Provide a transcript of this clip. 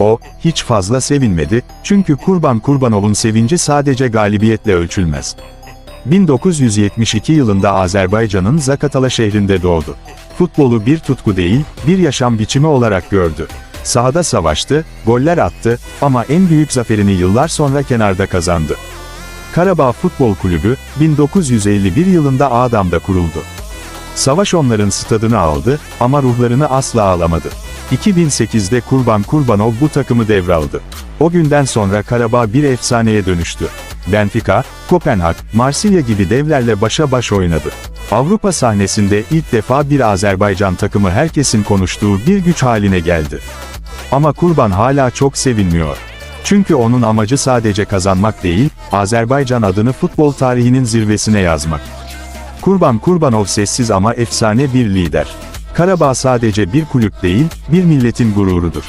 O, hiç fazla sevinmedi, çünkü Kurban Kurbanov'un sevinci sadece galibiyetle ölçülmez. 1972 yılında Azerbaycan'ın Zakatala şehrinde doğdu. Futbolu bir tutku değil, bir yaşam biçimi olarak gördü. Sahada savaştı, goller attı ama en büyük zaferini yıllar sonra kenarda kazandı. Karabağ Futbol Kulübü, 1951 yılında Ağdam'da kuruldu. Savaş onların stadını aldı ama ruhlarını asla alamadı. 2008'de Kurban Kurbanov bu takımı devraldı. O günden sonra Karabağ bir efsaneye dönüştü. Benfica, Kopenhag, Marsilya gibi devlerle başa baş oynadı. Avrupa sahnesinde ilk defa bir Azerbaycan takımı herkesin konuştuğu bir güç haline geldi. Ama Kurban hala çok sevinmiyor. Çünkü onun amacı sadece kazanmak değil, Azerbaycan adını futbol tarihinin zirvesine yazmak. Kurban Kurbanov sessiz ama efsane bir lider. Karabağ sadece bir kulüp değil, bir milletin gururudur.